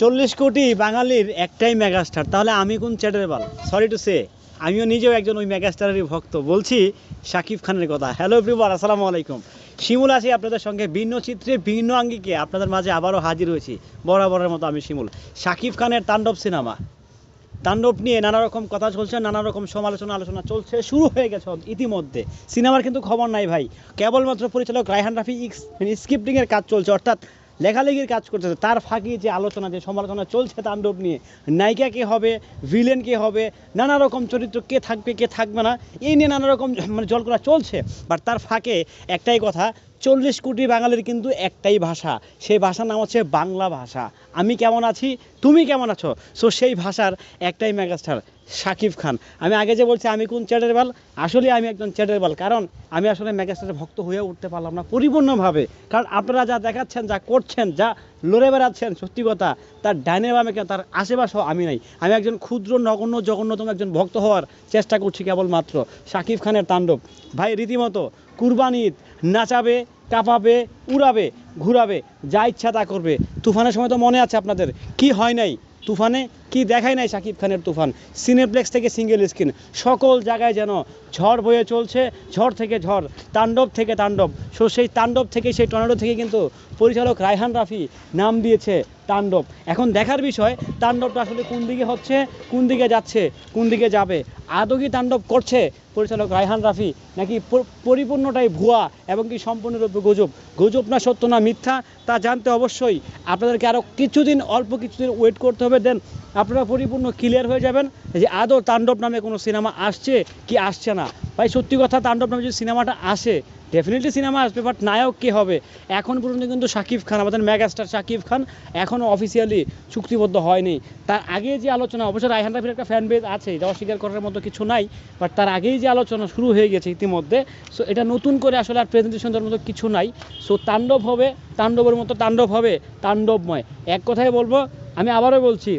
চল্লিশ কোটি বাঙালির একটাই মেগাস্টার তাহলে আমি কোন চ্যাটের বাল? সরি টু সে আমিও নিজেও একজন ওই মেগাস্টারেরই ভক্ত। বলছি শাকিব খানের কথা। হ্যালো এভরিওয়ান আসসালামু আলাইকুম। শিমুল আছি আপনাদের সঙ্গে। ভিন্ন চিত্রে, ভিন্ন আঙ্গিকে আপনাদের মাঝে আবারও হাজির হয়েছি। বরাবরের মতো আমি শিমুল। শাকিব খানের তাণ্ডব সিনেমা। তাণ্ডব নিয়ে নানা রকম কথা চলছে, নানা রকম সমালোচনা, আলোচনা চলছে, শুরু হয়ে গেছে ইতিমধ্যে। সিনেমার কিন্তু খবর নাই ভাই। কেবলমাত্র পরিচালক রায়হান রাফি স্ক্রিপ্টিংয়ের কাজ চলছে, অর্থাৎ লেখালেখির কাজ করতেছে। তার ফাঁকি যে আলোচনা, যে সমালোচনা চলছে তাণ্ডব নিয়ে, নায়িকা কে হবে ভিলেন কে হবে, নানা রকম চরিত্র, কে থাকবে কে থাকবে না এই নিয়ে নানা রকম মানে জলকরা চলছে। বাট তার ফাঁকে একটাই কথা, চল্লিশ কোটি বাঙালির কিন্তু একটাই ভাষা। সেই ভাষার নাম হচ্ছে বাংলা ভাষা। আমি কেমন আছি? তুমি কেমন আছো? সো সেই ভাষার একটাই মেগাস্টার শাকিব খান। আমি আগে যে বলছি, আমি কোন চ্যাটের বাল? আসলে আমি একজন চ্যাটের বাল। কারণ আমি আসলে মেগাস্টারের ভক্ত হয়ে উঠতে পারলাম না পরিপূর্ণভাবে। কারণ আপনারা যা দেখাচ্ছেন, যা করছেন, যা লড়ে বেড়াচ্ছেন, সত্যি কথা, তার ডাইনে বামে কেন তার আশেপাশেও আমি নাই। আমি একজন ক্ষুদ্র, নগণ্য, জঘন্যতম একজন ভক্ত হওয়ার চেষ্টা করছি কেবলমাত্র শাকিব খানের তাণ্ডব। ভাই, রীতিমতো কুরবানি ঈদ নাচাবে কাঁপাবে, উড়াবে, ঘুরাবে, যা ইচ্ছা তা করবে। তুফানের সময় তো মনে আছে আপনাদের, কি হয় নাই? তুফানে কি দেখায় নাই শাকিব খানের তুফান? সিনেপ্লেক্স থেকে সিঙ্গেল স্ক্রিন সকল জায়গায় যেন ঝড় বয়ে চলছে, ঝড় থেকে ঝড়, তাণ্ডব থেকে তাণ্ডব। সো সেই তাণ্ডব থেকে, সেই টর্নেডো থেকে কিন্তু পরিচালক রায়হান রাফি নাম দিয়েছে তাণ্ডব। এখন দেখার বিষয়, তাণ্ডবটা আসলে কোন দিকে হচ্ছে, কোন দিকে যাচ্ছে, কোন দিকে যাবে? আদৌ কি তাণ্ডব করছে পরিচালক রায়হান রাফি, নাকি পরিপূর্ণটাই ভুয়া এবং কি সম্পূর্ণরূপে গুজব? গুজব না সত্য না মিথ্যা, তা জানতে অবশ্যই আপনাদেরকে আরও কিছুদিন, অল্প কিছুদিন ওয়েট করতে হবে দেন আপনারা পরিপূর্ণ ক্লিয়ার হয়ে যাবেন যে আদৌ তাণ্ডব নামে কোনো সিনেমা আসছে, কি আসছে না। ভাই, সত্যি কথা, তাণ্ডব নামে যদি সিনেমাটা আসে ডেফিনেটলি সিনেমা আসবে বাট নায়ক কে হবে? এখন পর্যন্ত কিন্তু শাকিব খান, আমাদের মেগাস্টার শাকিব খান এখনও অফিসিয়ালি চুক্তিবদ্ধ হয়নি। তার আগে যে আলোচনা, অবশ্য রায়হান রাফির একটা ফ্যান বেজ আছে, এটা অস্বীকার করার মতো কিছু নাই বাট তার আগেই যে আলোচনা শুরু হয়ে গেছে ইতিমধ্যে সো এটা নতুন করে আসলে আর প্রেজেন্টেশন দেওয়ার মতো কিছু নাই। সো তাণ্ডব হবে, তাণ্ডবের মতো তাণ্ডব হবে, তাণ্ডবময়। এক কথায় বলব, আমি আবারও বলছি,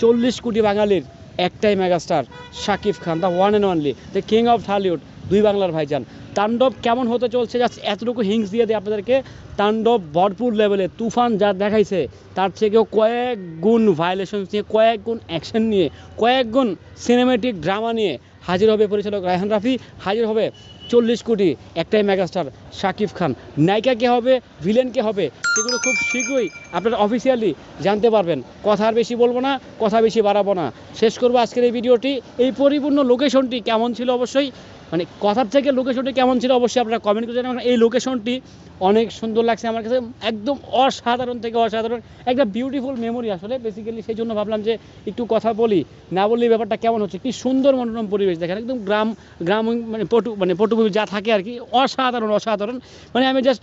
চল্লিশ কোটি বাঙালির একটাই megastar Shakib Khan the one and only the king of Hollywood দুই বাংলার ভাইজান। তাণ্ডব কেমন হতে চলছে? জাস্ট এতটুকু হিংস দিয়ে দিই আপনাদেরকে। তাণ্ডব ভরপুর লেভেলে তুফান যা দেখাইছে, তার থেকেও কয়েক গুণ ভায়োলেশন নিয়ে, কয়েক গুণ অ্যাকশন নিয়ে, কয়েক গুণ সিনেমেটিক ড্রামা নিয়ে হাজির হবে পরিচালক রায়হান রাফি। হাজির হবে চল্লিশ কোটি, একটাই মেগাস্টার শাকিব খান। নায়িকা কে হবে ভিলেন কে হবে, সেগুলো খুব শীঘ্রই আপনারা অফিসিয়ালি জানতে পারবেন। কথা আর বেশি বলব না, কথা বেশি বাড়াবো না। শেষ করব আজকের এই ভিডিওটি। এই পরিপূর্ণ লোকেশনটি কেমন ছিল অবশ্যই মানে কথার থেকে লোকেশনটি কেমন ছিল অবশ্যই আপনারা কমেন্ট করে এই লোকেশনটি অনেক সুন্দর লাগছে আমার কাছে। একদম অসাধারণ থেকে অসাধারণ। একটা বিউটিফুল মেমোরি আসলে। বেসিক্যালি সেই জন্য ভাবলাম যে একটু কথা বলি। না বললে ব্যাপারটা কেমন হচ্ছে? কি সুন্দর মনোরম পরিবেশ। দেখেন একদম গ্রাম গ্রাম মানে পটু মানে পটুভূমি যা থাকে আর কি। অসাধারণ অসাধারণ। মানে আমি জাস্ট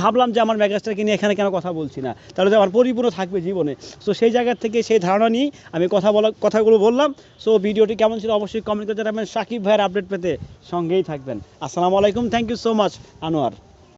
ভাবলাম যে আমার মেগাস্টারকে নিয়ে এখানে কেন কথা বলছি না? তাহলে তো আমার পরিপূর্ণ থাকবে জীবনে। সো সেই জায়গা থেকে সেই ধারণা নিয়ে আমি কথা বলা, কথাগুলো বললাম। সো ভিডিওটি কেমন ছিল অবশ্যই কমেন্ট করতে জানাবেন। সাকিব ভাইয়ের আপডেট পেতে সঙ্গেই থাকবেন। আসসালামু আলাইকুম। Thank you so much Anwar